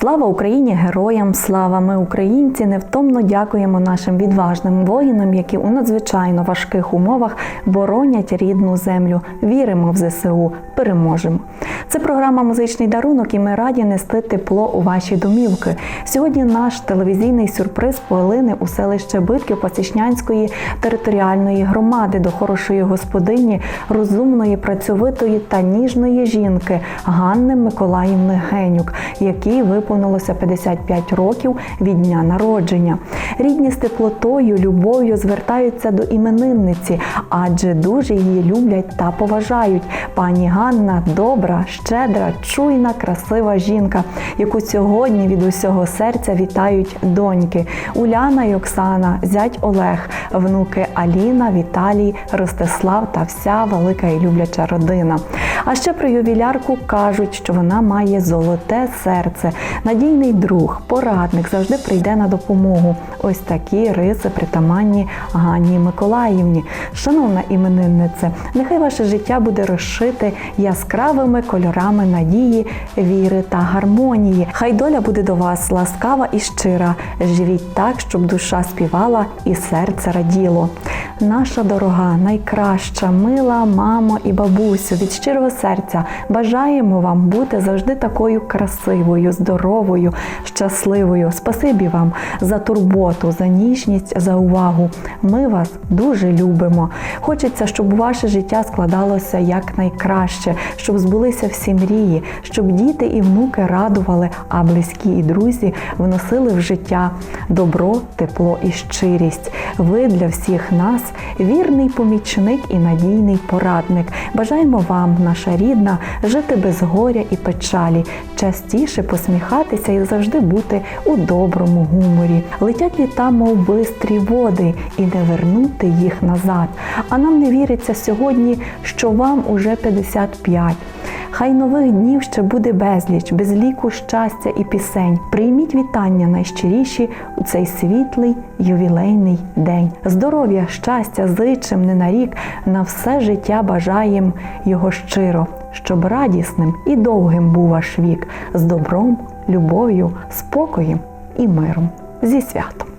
Слава Україні, героям! Слава! Ми, українці, невтомно дякуємо нашим відважним воїнам, які у надзвичайно важких умовах боронять рідну землю. Віримо в ЗСУ, переможемо. Це програма Музичний дарунок, і ми раді нести тепло у ваші домівки. Сьогодні наш телевізійний сюрприз полини у селище Битків Пасічнянської територіальної громади до хорошої господині, розумної, працьовитої та ніжної жінки Ганни Миколаївни Генюк, якій виповнилося 55 років від дня народження. Рідні з теплотою, любов'ю звертаються до іменинниці, адже дуже її люблять та поважають. Пані Ганна добра, щедра, чуйна, красива жінка, яку сьогодні від усього серця вітають доньки Уляна й Оксана, зять Олег, внуки Аліна, Віталій, Ростислав та вся велика і любляча родина. А ще про ювілярку кажуть, що вона має золоте серце, надійний друг, порадник завжди прийде на допомогу. Ось такі риси притаманні Ганні Миколаївні. Шановна імениннице, нехай ваше життя буде розшите яскравими кольорами надії, віри та гармонії. Хай доля буде до вас ласкава і щира. Живіть так, щоб душа співала і серце раділо. Наша дорога, найкраща, мила мамо і бабусю від щирого серця бажаємо вам бути завжди такою красивою, здоровою, щасливою. Спасибі вам за турботу, за ніжність, за увагу. Ми вас дуже любимо. Хочеться, щоб ваше життя складалося якнайкраще, щоб збулися всі мрії, щоб діти і внуки радували, а близькі і друзі вносили в життя добро, тепло і щирість. Ви для всіх нас вірний помічник і надійний порадник. Бажаємо вам, наша рідна, жити без горя і печалі, частіше посміхатися і завжди бути у доброму гуморі. Летять літа, мов бистрі води, і не вернути їх назад. А нам не віриться сьогодні, що вам уже 55. Хай нових днів ще буде безліч, без ліку щастя і пісень. Прийміть вітання найщиріші у цей світлий ювілейний день. Здоров'я, щастя, зичим не на рік, на все життя бажаєм його щиро, щоб радісним і довгим був ваш вік, з добром, любов'ю, спокоєм і миром. Зі святом!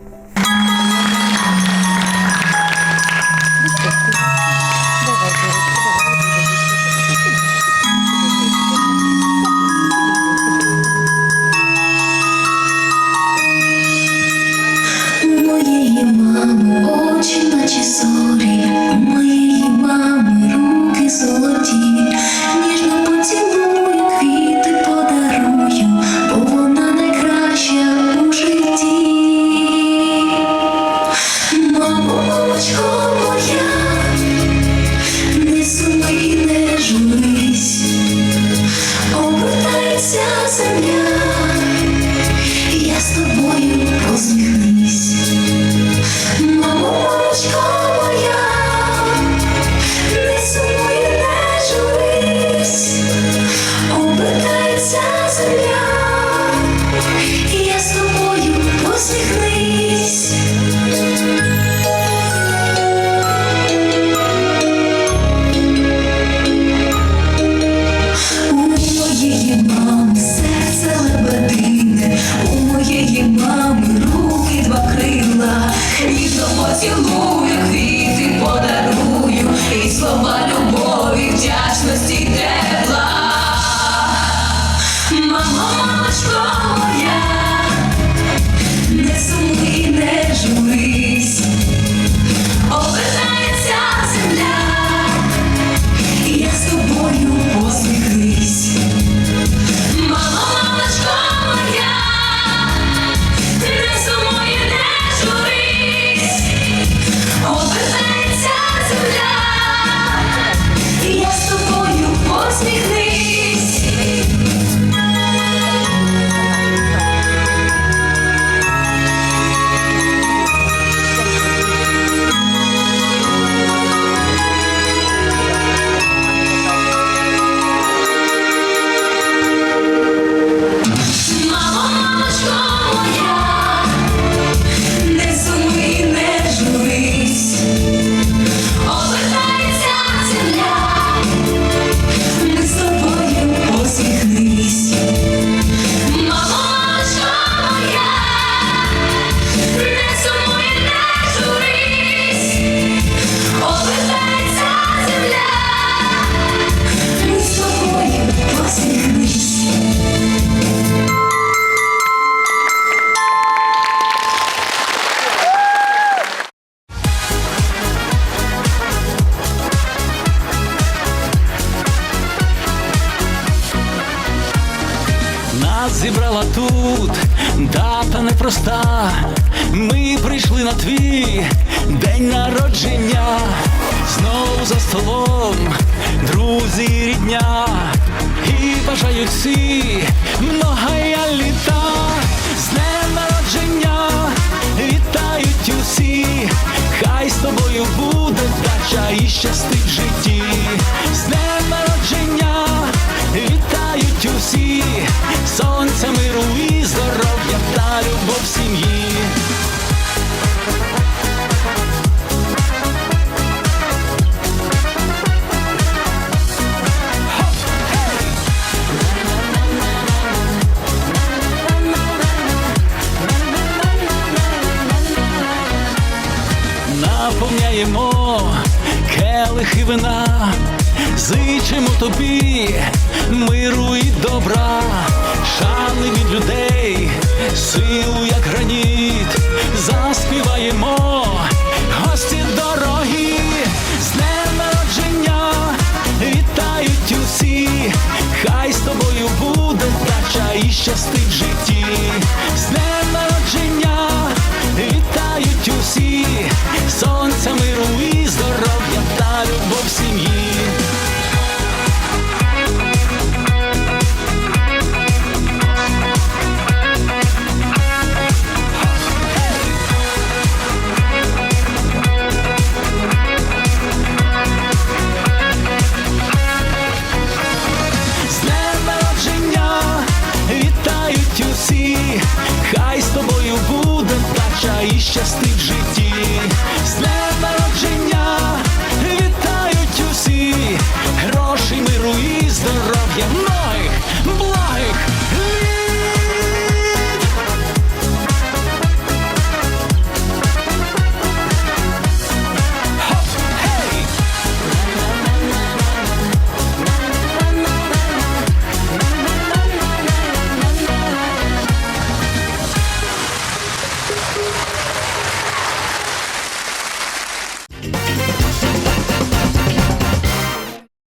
Нас зібрала тут дата непроста. Ми прийшли на твій день народження. Знову за столом, друзі, рідня. І бажають всі многая літа. З днем народження вітають усі. Хай з тобою буде вдача і щастить в житті. Зичимо тобі миру і добра, шани від людей, силу, як граніт, заспіваємо, гості дорогі, з днем народження вітають усі, хай з тобою буде вдача і щастить в вдача і